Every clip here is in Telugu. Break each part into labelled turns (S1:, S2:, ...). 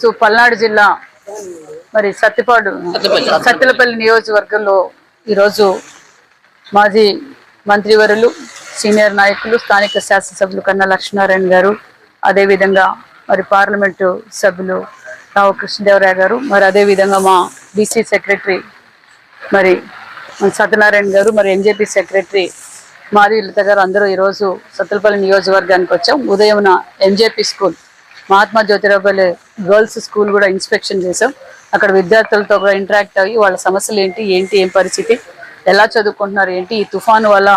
S1: సో పల్నాడు జిల్లా మరి సత్తిపాడు సత్తిలపల్లి నియోజకవర్గంలో ఈరోజు మాజీ మంత్రివరులు సీనియర్ నాయకులు స్థానిక శాసనసభ్యులు కన్నా లక్ష్మీనారాయణ గారు అదేవిధంగా మరి పార్లమెంటు సభ్యులు రావు కృష్ణదేవరాయ గారు మరి అదేవిధంగా మా బీసీ సెక్రటరీ మరి సత్యనారాయణ గారు మరి ఎన్జేపీ సెక్రటరీ మాది లలిత గారు అందరూ ఈరోజు సత్తులపల్లి నియోజకవర్గానికి వచ్చాం. ఉదయం ఎంజేపీ స్కూల్ మహాత్మా జ్యోతిరావుపల్లి గర్ల్స్ స్కూల్ కూడా ఇన్స్పెక్షన్ చేసాం అక్కడ విద్యార్థులతో కూడా ఇంటరాక్ట్ అయ్యి వాళ్ళ సమస్యలు ఏంటి ఏంటి ఏం పరిస్థితి ఎలా చదువుకుంటున్నారు ఏంటి ఈ తుఫాను వల్ల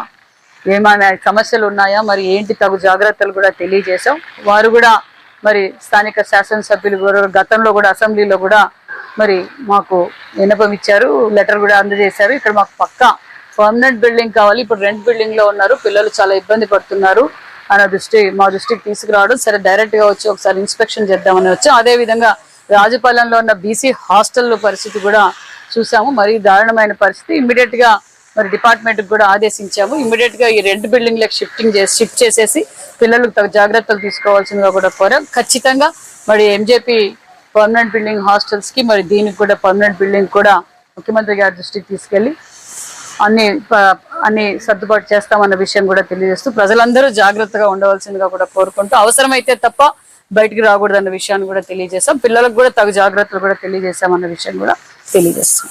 S1: ఏమైనా సమస్యలు ఉన్నాయా మరి ఏంటి తగు జాగ్రత్తలు కూడా తెలియజేశాం. వారు కూడా మరి స్థానిక శాసనసభ్యులు కూడా గతంలో కూడా అసెంబ్లీలో కూడా మరి మాకు విన్నపం ఇచ్చారు లెటర్ కూడా అందజేశారు. ఇక్కడ మాకు పక్క పర్మనెంట్ బిల్డింగ్ కావాలి. ఇప్పుడు రెంట్ బిల్డింగ్లో ఉన్నారు. పిల్లలు చాలా ఇబ్బంది పడుతున్నారు. ఆయన దృష్టి మా దృష్టికి తీసుకురావడం. సరే డైరెక్ట్గా వచ్చి ఒకసారి ఇన్స్పెక్షన్ చేద్దామని వచ్చాం. అదే విధంగా రాజపాలెంలో ఉన్న బీసీ హాస్టల్ పరిస్థితి కూడా చూసాము. మరి దారుణమైన పరిస్థితి. ఇమ్మీడియట్గా మరి డిపార్ట్మెంట్కి కూడా ఆదేశించాము. ఇమ్మీడియట్గా ఈ రెండు బిల్డింగ్లకు షిఫ్టింగ్ చేసి షిఫ్ట్ చేసేసి పిల్లలకు తగు జాగ్రత్తలు తీసుకోవాల్సిందిగా కూడా కోరాం. ఖచ్చితంగా మరి ఎంజేపీ పర్మనెంట్ బిల్డింగ్ హాస్టల్స్కి మరి దీనికి కూడా పర్మనెంట్ బిల్డింగ్ కూడా ముఖ్యమంత్రి గారి దృష్టికి తీసుకెళ్ళి అన్ని ప- అన్ని సర్దుబాటు చేస్తామన్న విషయం కూడా తెలియజేస్తూ ప్రజలందరూ జాగ్రత్తగా ఉండవలసిందిగా కూడా కోరుకుంటూ అవసరమైతే తప్ప బయటికి రాకూడదన్న విషయాన్ని కూడా తెలియజేస్తాం పిల్లలకు కూడా తగు జాగ్రత్తలు కూడా తెలియజేస్తామన్న విషయం కూడా తెలియజేస్తాం